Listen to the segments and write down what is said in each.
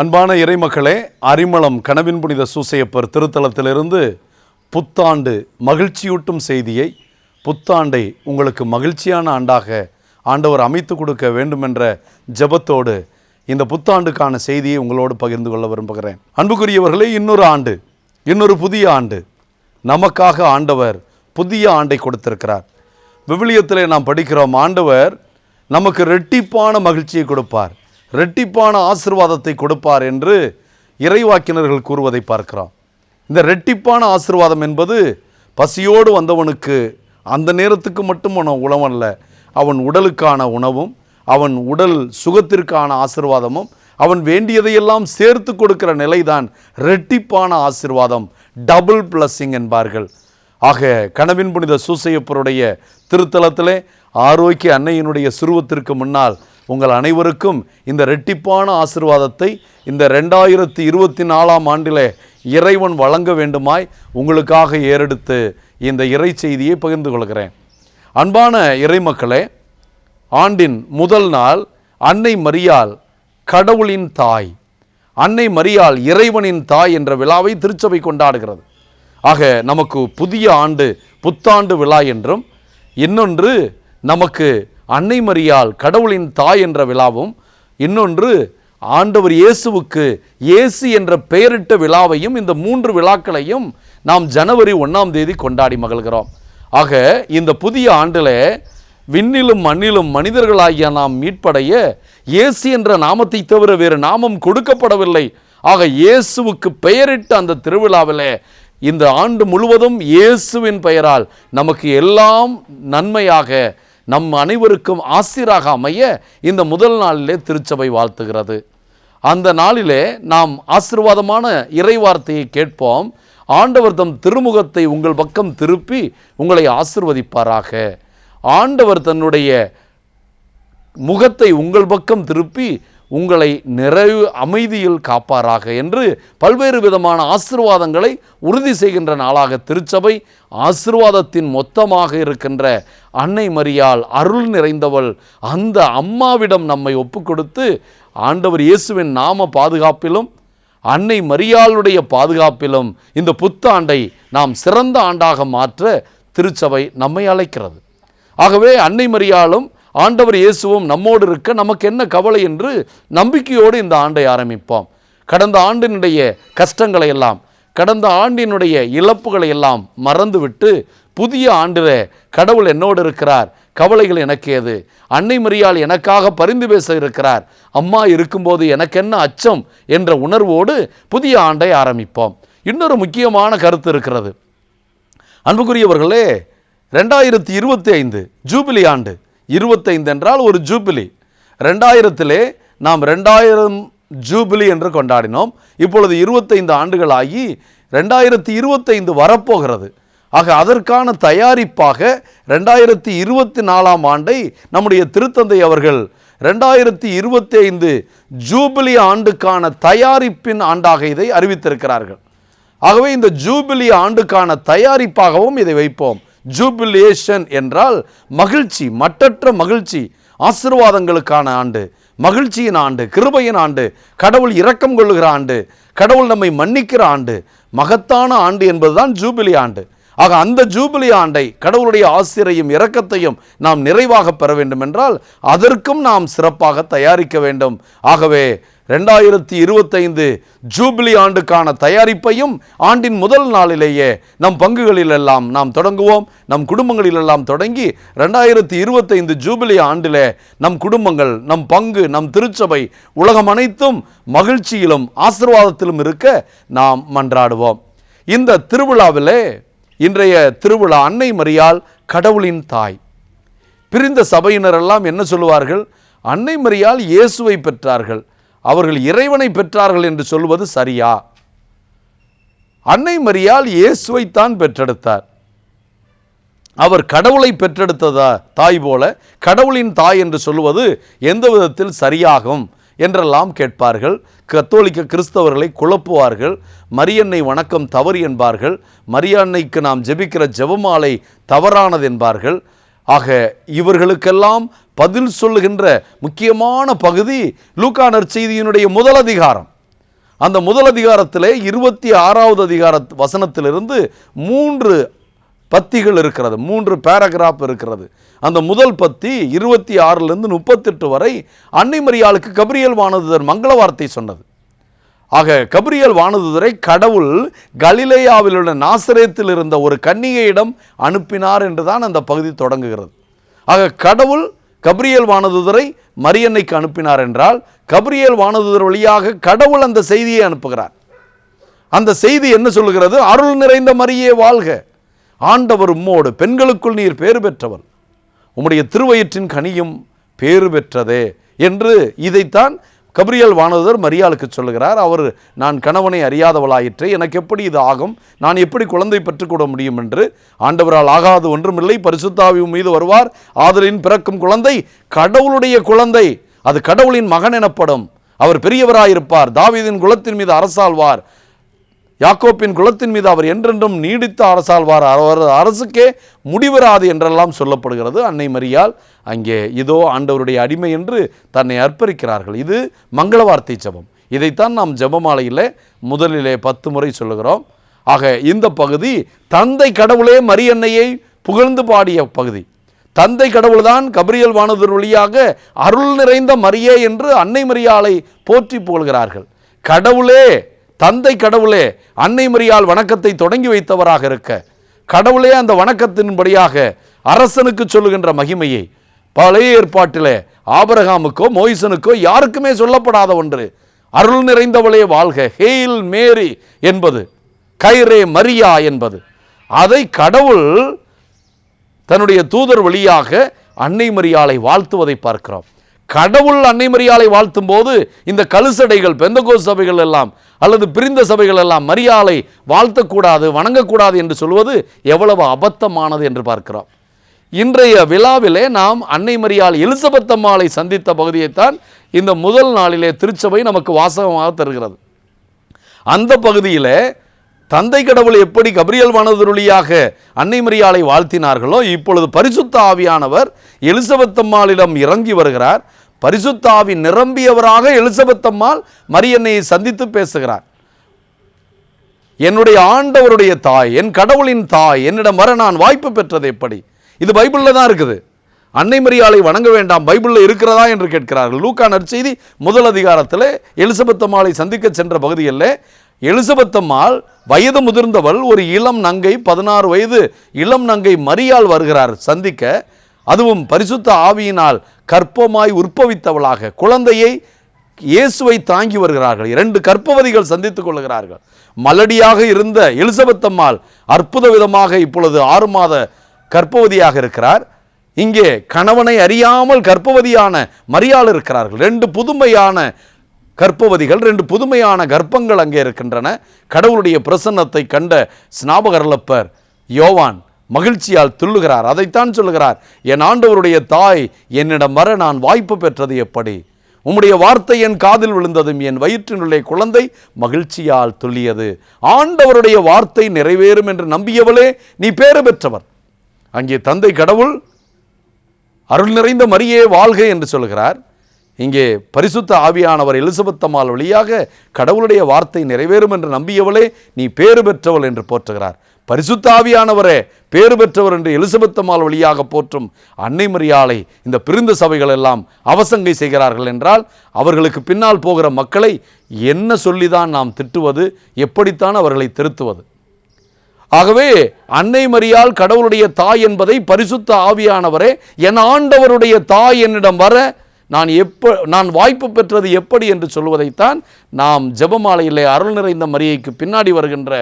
அன்பான இறைமக்களே அரிமளம் கனவின் புனித சூசையப்பர் திருத்தலத்திலிருந்து புத்தாண்டு மகிழ்ச்சியூட்டும் செய்தியை புத்தாண்டை உங்களுக்கு மகிழ்ச்சியான ஆண்டாக ஆண்டவர் அமைத்து கொடுக்க வேண்டுமென்ற ஜெபத்தோடு இந்த புத்தாண்டுக்கான செய்தியை உங்களோடு பகிர்ந்து கொள்ள விரும்புகிறேன். அன்புக்குரியவர்களே இன்னொரு ஆண்டு இன்னொரு புதிய ஆண்டு நமக்காக ஆண்டவர் புதிய ஆண்டை கொடுத்திருக்கிறார். விவிலியத்தில் நாம் படிக்கிறோம் ஆண்டவர் நமக்கு ரெட்டிப்பான மகிழ்ச்சியை கொடுப்பார். ரெட்டிப்பான ஆசிர்வாதத்தை கொடுப்பார் என்று இறைவாக்கினர்கள் கூறுவதை பார்க்கிறோம். இந்த ரெட்டிப்பான ஆசிர்வாதம் என்பது பசியோடு வந்தவனுக்கு அந்த நேரத்துக்கு மட்டும் உணவு உணவல்ல அவன் உடலுக்கான உணவும் அவன் உடல் சுகத்திற்கான ஆசிர்வாதமும் அவன் வேண்டியதையெல்லாம் சேர்த்து கொடுக்கிற நிலைதான் ரெட்டிப்பான ஆசிர்வாதம் டபுள் பிளஸ்ஸிங் என்பார்கள். ஆக கனவின் புனித சூசையப்பருடைய திருத்தலத்திலே ஆரோக்கிய அன்னையினுடைய சுருவத்திற்கு முன்னால் உங்கள் அனைவருக்கும் இந்த ரெட்டிப்பான ஆசிர்வாதத்தை இந்த ரெண்டாயிரத்தி இருபத்தி நாலாம் ஆண்டிலே இறைவன் வழங்க வேண்டுமாய் உங்களுக்காக ஏறெடுத்து இந்த இறை செய்தியை பகிர்ந்து கொள்கிறேன். அன்பான இறைமக்களே ஆண்டின் முதல் நாள் அன்னை மரியால் கடவுளின் தாய். அன்னை மரியால் இறைவனின் தாய் என்ற விழாவை திருச்சபை கொண்டாடுகிறது. ஆக நமக்கு புதிய ஆண்டு புத்தாண்டு விழா என்றும் இன்னொன்று நமக்கு அன்னை மரியால் கடவுளின் தாய் என்ற விழாவும் இன்னொன்று ஆண்டவர் இயேசுவுக்கு இயேசு என்ற பெயரிட்ட விழாவையும் இந்த மூன்று விழாக்களையும் நாம் ஜனவரி ஒன்றாம் தேதி கொண்டாடி மகிழ்கிறோம். ஆக இந்த புதிய ஆண்டில் விண்ணிலும் மண்ணிலும் மனிதர்களாகிய நாம் மீட்படைய இயேசு என்ற நாமத்தை தவிர வேறு நாமம் கொடுக்கப்படவில்லை. ஆக இயேசுவுக்கு பெயரிட்ட அந்த திருவிழாவில் இந்த ஆண்டு முழுவதும் இயேசுவின் பெயரால் நமக்கு எல்லாம் நன்மையாக நம் அனைவருக்கும் ஆசிராக அமைய இந்த முதல் நாளிலே திருச்சபை வாழ்த்துகிறது. அந்த நாளிலே நாம் ஆசிர்வாதமான இறைவார்த்தையை கேட்போம். ஆண்டவர் தம் திருமுகத்தை உங்கள் பக்கம் திருப்பி உங்களை ஆசிர்வதிப்பாராக. ஆண்டவர் தன்னுடைய முகத்தை உங்கள் பக்கம் திருப்பி உங்களை நிறைவு அமைதியில் காப்பாராக என்று பல்வேறு விதமான ஆசிர்வாதங்களை உறுதி செய்கின்ற நாளாக திருச்சபை ஆசிர்வாதத்தின் மொத்தமாக இருக்கின்ற அன்னை மரியால் அருள் நிறைந்தவள் அந்த அம்மாவிடம் நம்மை ஒப்புக்கொடுத்து ஆண்டவர் இயேசுவின் நாம பாதுகாப்பிலும் அன்னை மரியாளுடைய பாதுகாப்பிலும் இந்த புத்தாண்டை நாம் சிறந்த ஆண்டாக மாற்ற திருச்சபை நம்மை அழைக்கிறது. ஆகவே அன்னை மரியாளும் ஆண்டவர் இயேசுவும் நம்மோடு இருக்க நமக்கு என்ன கவலை என்று நம்பிக்கையோடு இந்த ஆண்டை ஆரம்பிப்போம். கடந்த ஆண்டினுடைய கஷ்டங்களை எல்லாம் கடந்த ஆண்டினுடைய இழப்புகளை எல்லாம் மறந்துவிட்டு புதிய ஆண்டில் கடவுள் என்னோடு இருக்கிறார். கவலைகள் எனக்கு எது அன்னை மரியாள் எனக்காக பரிந்து பேச இருக்கிறார். அம்மா இருக்கும்போது எனக்கு என்ன அச்சம் என்ற உணர்வோடு புதிய ஆண்டை ஆரம்பிப்போம். இன்னொரு முக்கியமான கருத்து இருக்கிறது. அன்புக்குரியவர்களே ரெண்டாயிரத்தி இருபத்தி ஐந்து ஜூபிலி ஆண்டு இருபத்தைந்து என்றால் ஒரு ஜூபிலி. ரெண்டாயிரத்திலே நாம் ரெண்டாயிரம் ஜூபிலி என்று கொண்டாடினோம். இப்பொழுது இருபத்தைந்து ஆண்டுகளாகி ரெண்டாயிரத்தி இருபத்தைந்து வரப்போகிறது. ஆக அதற்கான தயாரிப்பாக ரெண்டாயிரத்தி இருபத்தி நாலாம் ஆண்டை நம்முடைய திருத்தந்தை அவர்கள் ரெண்டாயிரத்தி இருபத்தி ஐந்து ஜூபிலி ஆண்டுக்கான தயாரிப்பின் ஆண்டாக இதை அறிவித்திருக்கிறார்கள். ஆகவே இந்த ஜூபிலி ஆண்டுக்கான தயாரிப்பாகவும் இதை வைப்போம். ஜூபிலியேஷன் என்றால் மகிழ்ச்சி மட்டற்ற மகிழ்ச்சி ஆசிர்வாதங்களுக்கான ஆண்டு மகிழ்ச்சியின் ஆண்டு கிருபையின் ஆண்டு கடவுள் இரக்கம் கொள்ளுகிற ஆண்டு கடவுள் நம்மை மன்னிக்கிற ஆண்டு மகத்தான ஆண்டு என்பதுதான் ஜூபிலி ஆண்டு. ஆக அந்த ஜூபிலி ஆண்டை கடவுளுடைய ஆசிரியையும் இரக்கத்தையும் நாம் நிறைவாக பெற வேண்டும் என்றால் அதற்கும் நாம் சிறப்பாக தயாரிக்க வேண்டும். ஆகவே ரெண்டாயிரத்தி இருபத்தைந்து ஜூபிலி ஆண்டுக்கான தயாரிப்பையும் ஆண்டின் முதல் நாளிலேயே நம் பங்குகளிலெல்லாம் நாம் தொடங்குவோம். நம் குடும்பங்களிலெல்லாம் தொடங்கி ரெண்டாயிரத்தி இருபத்தைந்து ஜூபிலி ஆண்டிலே நம் குடும்பங்கள் நம் பங்கு நம் திருச்சபை உலகம் அனைத்தும் மகிழ்ச்சியிலும் ஆசிர்வாதத்திலும் இருக்க நாம் மன்றாடுவோம். இந்த திருவிழாவிலே இன்றைய திருவிழா அன்னை மரியால் கடவுளின் தாய். பிரிந்த சபையினரெல்லாம் என்ன சொல்லுவார்கள்? அன்னை மரியால் இயேசுவை பெற்றார்கள். அவர்கள் இறைவனை பெற்றார்கள் என்று சொல்வது சரியா? அன்னை மரியால் இயேசுவைத்தான் பெற்றெடுத்தார். அவர் கடவுளை பெற்றெடுத்ததா தாய் போல கடவுளின் தாய் என்று சொல்வது எந்த விதத்தில் சரியாகும் என்றெல்லாம் கேட்பார்கள். கத்தோலிக்க கிறிஸ்தவர்களை குழப்புவார்கள். மரியன்னை வணக்கம் தவறு என்பார்கள். மரியன்னைக்கு நாம் ஜெபிக்கிற ஜெபமாலை தவறானது என்பார்கள். ஆக இவர்களுக்கெல்லாம் பதில் சொல்லுகின்ற முக்கியமான பகுதி லூக்கா நற்செய்தியினுடைய முதல் அதிகாரம். அந்த முதல் அதிகாரத்திலே இருபத்தி ஆறாவது அதிகார வசனத்திலிருந்து மூன்று பத்திகள் இருக்கிறது மூன்று பேராகிராஃப் இருக்கிறது. அந்த முதல் பத்தி இருபத்தி ஆறிலிருந்து முப்பத்தெட்டு வரை அன்னை மரியாளுக்கு கபிரியல் வானதுதர் மங்கள வார்த்தை சொன்னது. ஆக கபிரியல் வானதுதரை கடவுள் கலிலேயாவில் உள்ள நாசரேத்தில் இருந்த ஒரு கன்னிகையிடம் அனுப்பினார் என்றுதான் அந்த பகுதி தொடங்குகிறது. ஆக கடவுள் கபிரியல் வானதுதரை மரியன்னைக்கு அனுப்பினார் என்றால் கபிரியல் வானதுதர் வழியாக கடவுள் அந்த செய்தியை அனுப்புகிறார். அந்த செய்தி என்ன சொல்லுகிறது? அருள் நிறைந்த மரியே வாழ்க. ஆண்டவர் உம்மோடு பெண்களுக்குள் நீர் பேறு பெற்றவர் உம்முடைய திருவயிற்றின் கனியும் பேறு பெற்றதே என்று இதைத்தான் கபிரியல் வானதர் மரியாளுக்கு சொல்லுகிறார் அவர் நான் கணவனை அறியாதவளாயிற்று எனக்கு எப்படி இது ஆகும்? நான் எப்படி குழந்தை பெற்றுக்கொட முடியும் என்று? ஆண்டவரால் ஆகாது ஒன்றுமில்லை பரிசுத்தாவி மீது வருவார் ஆதலின் பிறக்கும் குழந்தை கடவுளுடைய குழந்தை அது கடவுளின் மகன் எனப்படும். அவர் பெரியவராயிருப்பார் தாவீதின் குலத்தின் மீது அரசாழ்வார் யாக்கோப்பின் குலத்தின் மீது அவர் என்றென்றும் நீடித்து அரசாழ்வார் அவர் அரசுக்கே முடிவராது என்றெல்லாம் சொல்லப்படுகிறது. அன்னை மரியால் அங்கே இதோ ஆண்டவருடைய அடிமை என்று தன்னை அர்ப்பணிக்கிறார்கள் இது மங்கள வார்த்தை ஜெபம். இதைத்தான் நாம் ஜெபமாலையில் முதலிலே பத்து முறை சொல்லுகிறோம். ஆக இந்த பகுதி தந்தை கடவுளே மரியன்னையை புகழ்ந்து பாடிய பகுதி. தந்தை கடவுள்தான் கபிரியல் வானதர் வழியாக அருள் நிறைந்த மரியே என்று அன்னை மரியாளை போற்றி புகழ்கிறார்கள். கடவுளே தந்தை கடவுளே அன்னை மரியால் வணக்கத்தை தொடங்கி வைத்தவராக இருக்க கடவுளே அந்த வணக்கத்தின்படியாக அரசனுக்கு சொல்லுகின்ற மகிமையை பழைய ஏற்பாட்டிலே ஆபரகாமுக்கோ மோயிசனுக்கோ யாருக்குமே சொல்லப்படாத ஒன்று. அருள் நிறைந்தவளே வாழ்க ஹேயில் மேரி என்பது கைரே மரியா என்பது. அதை கடவுள் தன்னுடைய தூதர் வழியாக அன்னை மரியாளை வாழ்த்துவதை பார்க்கிறோம். கடவுள் அன்னை மரியாலை வாழ்த்தும் போது இந்த கழுசடைகள் பெந்தகோ சபைகள் எல்லாம் அல்லது பிரிந்த சபைகள் எல்லாம் மரியாலை வாழ்த்தக்கூடாது வணங்கக்கூடாது என்று சொல்வது எவ்வளவு அபத்தமானது என்று பார்க்கிறோம். இன்றைய விழாவிலே நாம் அன்னை மரியாள் எலிசபெத்தம்மாளை சந்தித்த பகுதியைத்தான் இந்த முதல் நாளிலே திருச்சபை நமக்கு வாசகமாக தருகிறது. அந்த பகுதியிலே தந்தை கடவுள் எப்படி கபிரியல் வானதுருளியாக அன்னை மரியாளை வாழ்த்தினார்களோ இப்பொழுது பரிசுத்த ஆவியானவர் எலிசபெத்தம்மாளிடம் இறங்கி வருகிறார். பரிசுத்தாவி நிரம்பியவராக எலிசபெத் அம்மாள் மரியன்னையை சந்தித்து பேசுகிறார். என்னுடைய ஆண்டவருடைய தாய் என் கடவுளின் தாய் என்னிடம் வர நான் வாய்ப்பு பெற்றது எப்படி? இது பைபிளில் தான் இருக்குது. அன்னை மரியாளை வணங்க வேண்டாம் பைபிளில் இருக்கிறதா? என்று கேட்கிறார்கள். லூக்கா நற்செய்தி முதல் அதிகாரத்தில் எலிசபெத் அம்மாளை சந்திக்க சென்ற பகுதியில் எலிசபெத் அம்மாள் வயது முதிர்ந்தவள் ஒரு இளம் நங்கை பதினாறு வயது இளம் நங்கை மரியாள் வருகிறார் சந்திக்க அதுவும் பரிசுத்த ஆவியினால் கற்பமாய் உற்பவித்தவளாக குழந்தையை இயேசுவை தாங்கி வருகிறார்கள். இரண்டு கற்பவதிகள் சந்தித்துக் கொள்கிறார்கள் மலடியாக இருந்த எலிசபெத் அம்மாள் அற்புத விதமாக இப்பொழுது ஆறு மாத கற்பவதியாக இருக்கிறார். இங்கே கணவனை அறியாமல் கற்பவதியான மரியாள் இருக்கிறார்கள். ரெண்டு புதுமையான கற்பவதிகள் ரெண்டு புதுமையான கர்ப்பங்கள் அங்கே இருக்கின்றன. கடவுளுடைய பிரசன்னத்தை கண்ட ஸ்நாபகர்லப்பர் யோவான் மகிழ்ச்சியால் துள்ளுகிறார் அதைத்தான் சொல்லுகிறார். என் ஆண்டவருடைய தாய் என்னிடம் வர நான் வாய்ப்பு பெற்றது எப்படி? உம்முடைய வார்த்தை என் காதில் விழுந்ததும் என் வயிற்றினுள்ளே குழந்தை மகிழ்ச்சியால் துள்ளியது. ஆண்டவருடைய வார்த்தை நிறைவேறும் என்று நம்பியவளே நீ பேறு பெற்றவர். அங்கே தந்தை கடவுள் அருள் நிறைந்த மரியே வாழ்க என்று சொல்கிறார் இங்கே பரிசுத்த ஆவியானவர் எலிசபெத் அம்மாள் வழியாக கடவுளுடைய வார்த்தை நிறைவேறும் என்று நம்பியவளே நீ பேறு பெற்றவள் என்று போற்றுகிறார். பரிசுத்த ஆவியானவரே பேறு பெற்றவர் என்று எலிசபெத் அம்மாள் வழியாக போற்றும் அன்னை மரியாளை இந்த பிரிந்த சபைகள் எல்லாம் அவசங்கை செய்கிறார்கள் என்றால் அவர்களுக்கு பின்னால் போகிற மக்களை என்ன சொல்லிதான் நாம் திட்டுவது எப்படித்தான் அவர்களை திருத்துவது? ஆகவே அன்னை மரியால் கடவுளுடைய தாய் என்பதை பரிசுத்த ஆவியானவரே என் ஆண்டவருடைய தாய் என்னிடம் வர நான் எப்ப நான் வாய்ப்பு பெற்றது எப்படி என்று சொல்வதைத்தான் நாம் ஜபமாலையிலே அருள் நிறைந்த மரியைக்கு பின்னாடி வருகின்ற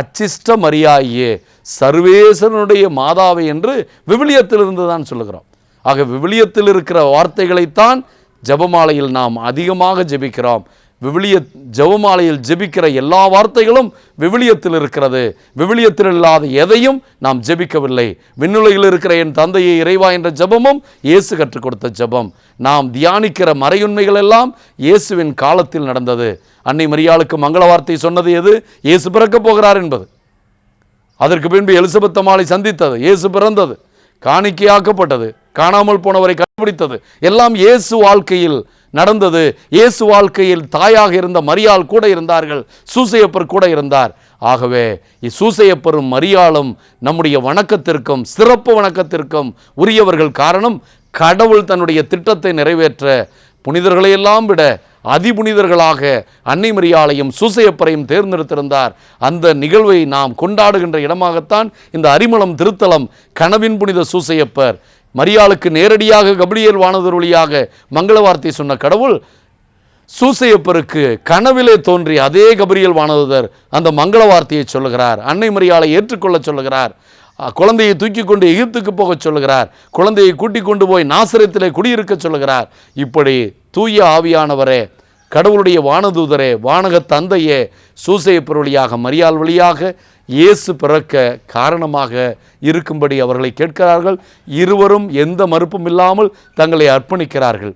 அச்சிஷ்ட மரியாயே சர்வேசனுடைய மாதாவை என்று விவிலியத்திலிருந்து தான் சொல்லுகிறோம். ஆக விவிலியத்தில் இருக்கிற வார்த்தைகளைத்தான் ஜெபமாலையில் நாம் அதிகமாக ஜெபிக்கிறோம். விவிலிய ஜெபமாலையில் ஜெபிக்கிற எல்லா வார்த்தைகளும் விவிலியத்தில் இருக்கிறது. விவிலியத்தில் இல்லாத எதையும் நாம் ஜெபிக்கவில்லை. விண்ணுலையில் இருக்கிற என் தந்தையை இறைவா என்ற ஜெபமும் இயேசு கற்றுக் கொடுத்த ஜெபம். நாம் தியானிக்கிற மறையுண்மைகள் எல்லாம் இயேசுவின் காலத்தில் நடந்தது. அன்னை மரியாளுக்கு மங்கள வார்த்தை சொன்னது எது? இயேசு பிறக்கப் போகிறார் என்பது. அதற்கு பின்பு எலிசபெத் அம்மாளை சந்தித்தது. இயேசு பிறந்தது. காணிக்கையாக்கப்பட்டது. காணாமல் போனவரை கண்டுபிடித்தது. எல்லாம் இயேசு வாழ்க்கையில் நடந்தது. இயேசு வாழ்க்கையில் தாயாக இருந்த மரியாள் கூட இருந்தார்கள். சூசையப்பர் கூட இருந்தார். ஆகவே சூசையப்பரும் மரியாளும் நம்முடைய வணக்கத்திற்கும் சிறப்பு வணக்கத்திற்கும் உரியவர்கள் காரணம் கடவுள் தன்னுடைய திட்டத்தை நிறைவேற்ற புனிதர்களையெல்லாம் விட அதிபுனிதர்களாக அன்னை மரியாளையும் சூசையப்பரையும் தேர்ந்தெடுத்திருந்தார். அந்த நிகழ்வை நாம் கொண்டாடுகின்ற இடமாகத்தான் இந்த அரிமளம் திருத்தலம் கனவின் புனித சூசையப்பர் மரியாளுக்கு நேரடியாக கபிலியல் வானதர் வழியாக மங்கள வார்த்தை சொன்ன கடவுள் சூசையப்பருக்கு கனவிலே தோன்றி அதே கபிரியல் வானதர் அந்த மங்கள வார்த்தையை சொல்லுகிறார். அன்னை மரியாளை ஏற்றுக்கொள்ள சொல்லுகிறார். குழந்தையை தூக்கி கொண்டு எகிப்துக்கு போகச் சொல்லுகிறார். குழந்தையை கூட்டிக் கொண்டு போய் நாசரத்தில் குடியிருக்க சொல்லுகிறார். இப்படி தூய ஆவியானவரே கடவுளுடைய வானதூதரே வானக தந்தையே சூசையப்பர் வழியாக மரியாள் வழியாக இயேசு பிறக்க காரணமாக இருக்கும்படி அவர்களை கேட்கிறார்கள். இருவரும் எந்த மறுப்பும் இல்லாமல் தங்களை அர்ப்பணிக்கிறார்கள்.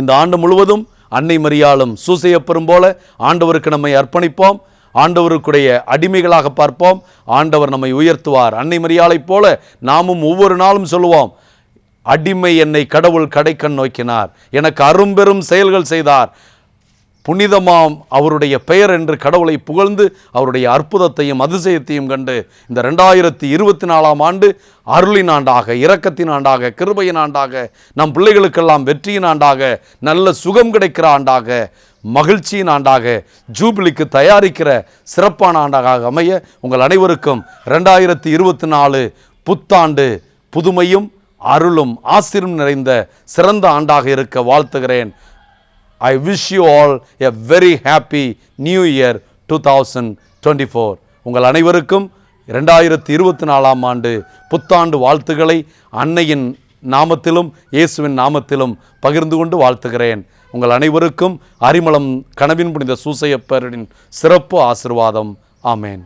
இந்த ஆண்டு முழுவதும் அன்னை மரியாளும் சூசையப்பெரும் போல ஆண்டவருக்கு நம்மை அர்ப்பணிப்போம். ஆண்டவருக்குடைய அடிமைகளாக பார்ப்போம். ஆண்டவர் நம்மை உயர்த்துவார். அன்னை மரியாளைப் போல நாமும் ஒவ்வொரு நாளும் சொல்லுவோம். அடிமை என்னை கடவுள் கடைக்கண் நோக்கினார். எனக்கு அரும்பெரும் செயல்கள் செய்தார். புனிதமாம் அவருடைய பெயர் என்று கடவுளை புகழ்ந்து அவருடைய அற்புதத்தையும் அதிசயத்தையும் கண்டு இந்த ரெண்டாயிரத்தி இருபத்தி நாலாம் ஆண்டு அருளின் ஆண்டாக இரக்கத்தின் ஆண்டாக கிருபையின் ஆண்டாக நம் பிள்ளைகளுக்கெல்லாம் வெற்றியின் ஆண்டாக நல்ல சுகம் கிடைக்கிற ஆண்டாக மகிழ்ச்சியின் ஆண்டாக ஜூபிலிக்கு தயாரிக்கிற சிறப்பான ஆண்டாக அமைய உங்கள் அனைவருக்கும் ரெண்டாயிரத்தி இருபத்தி நாலு புத்தாண்டு புதுமையும் அருளும் ஆசிரியம் நிறைந்த சிறந்த ஆண்டாக இருக்க வாழ்த்துகிறேன். I wish you all a very happy new year 2024 உங்கள் அனைவருக்கும் இரண்டாயிரத்தி இருபத்தி நாலாம் ஆண்டு புத்தாண்டு வாழ்த்துக்களை அன்னையின் நாமத்திலும் இயேசுவின் நாமத்திலும் பகிர்ந்து கொண்டு வாழ்த்துகிறேன். உங்கள் அனைவருக்கும் அரிமளம் கனவின் புனித சூசையப்பரின் சிறப்பு ஆசிர்வாதம். ஆமேன்.